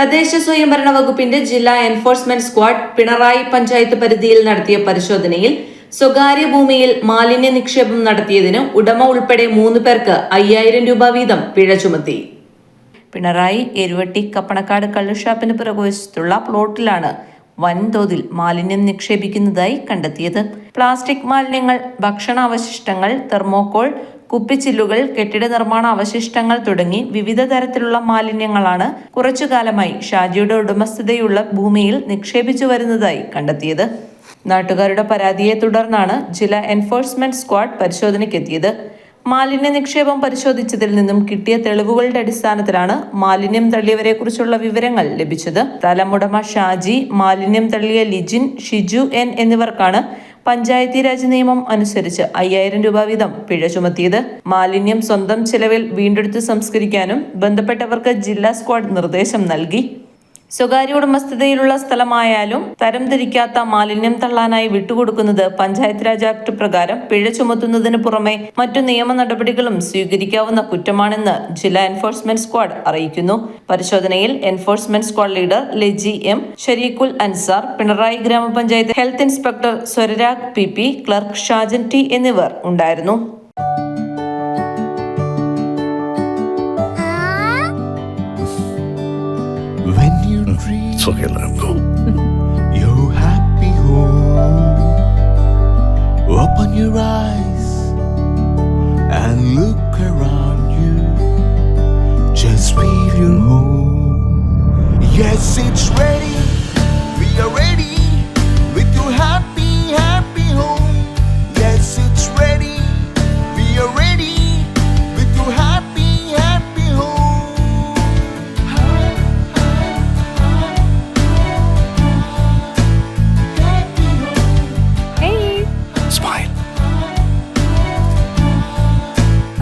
തദ്ദേശ സ്വയംഭരണ വകുപ്പിന്റെ ജില്ലാ എൻഫോഴ്സ്മെന്റ് സ്ക്വാഡ് പിണറായി പഞ്ചായത്ത് പരിധിയിൽ നടത്തിയ പരിശോധനയിൽ സ്വകാര്യ ഭൂമിയിൽ മാലിന്യ നിക്ഷേപം നടത്തിയതിന് ഉടമ ഉൾപ്പെടെ മൂന്ന് പേർക്ക് അയ്യായിരം രൂപ വീതം പിഴ ചുമത്തി. പിണറായി എരുവട്ടി കപ്പണക്കാട് കള്ളുഷാപ്പിന് പുറകുവശത്തുള്ള പ്ലോട്ടിലാണ് വൻതോതിൽ മാലിന്യം നിക്ഷേപിക്കുന്നതായി കണ്ടെത്തിയത്. പ്ലാസ്റ്റിക് മാലിന്യങ്ങൾ ഭക്ഷണാവശിഷ്ടങ്ങൾ തെർമോക്കോൾ കുപ്പിച്ചില്ലുകൾ കെട്ടിട നിർമ്മാണ അവശിഷ്ടങ്ങൾ തുടങ്ങി വിവിധ തരത്തിലുള്ള മാലിന്യങ്ങളാണ് കുറച്ചുകാലമായി ഷാജിയുടെ ഉടമസ്ഥതയുള്ള ഭൂമിയിൽ നിക്ഷേപിച്ചു വരുന്നതായി കണ്ടെത്തിയത്. നാട്ടുകാരുടെ പരാതിയെ തുടർന്നാണ് ജില്ലാ എൻഫോഴ്സ്മെന്റ് സ്ക്വാഡ് പരിശോധനയ്ക്കെത്തിയത്. മാലിന്യ നിക്ഷേപം പരിശോധിച്ചതിൽ നിന്നും കിട്ടിയ തെളിവുകളുടെ അടിസ്ഥാനത്തിലാണ് മാലിന്യം തള്ളിയവരെ കുറിച്ചുള്ള വിവരങ്ങൾ ലഭിച്ചത്. തലമുടമ ഷാജി മാലിന്യം തള്ളിയ ലിജിൻ ഷിജു എൻ എന്നിവർക്കാണ് പഞ്ചായത്തി രാജ് നിയമം അനുസരിച്ച് അയ്യായിരം രൂപ വീതം പിഴ ചുമത്തിയത്. മാലിന്യം സ്വന്തം ചെലവിൽ വീണ്ടെടുത്ത് സംസ്കരിക്കാനും ബന്ധപ്പെട്ടവർക്ക് ജില്ലാ സ്ക്വാഡ് നിർദ്ദേശം നൽകി. സ്വകാര്യ ഉടമസ്ഥതയിലുള്ള സ്ഥലമായാലും തരംതിരിക്കാത്ത മാലിന്യം തള്ളാനായി വിട്ടുകൊടുക്കുന്നത് പഞ്ചായത്ത് രാജ് ആക്ട് പ്രകാരം പിഴ ചുമത്തുന്നതിന് പുറമെ മറ്റു നിയമ നടപടികളും സ്വീകരിക്കാവുന്ന കുറ്റമാണെന്ന് ജില്ലാ എൻഫോഴ്സ്മെന്റ് സ്ക്വാഡ് അറിയിക്കുന്നു. പരിശോധനയിൽ enforcement squad leader Leji M Shareekhul Ansar Pinarayi ഗ്രാമപഞ്ചായത്ത് health inspector Swararag P P clerk Shajan T എന്നിവർ ഉണ്ടായിരുന്നു. Let him go. your happy home, open your eyes and look around you. Just feel your home. Yes, it's ready. We are ready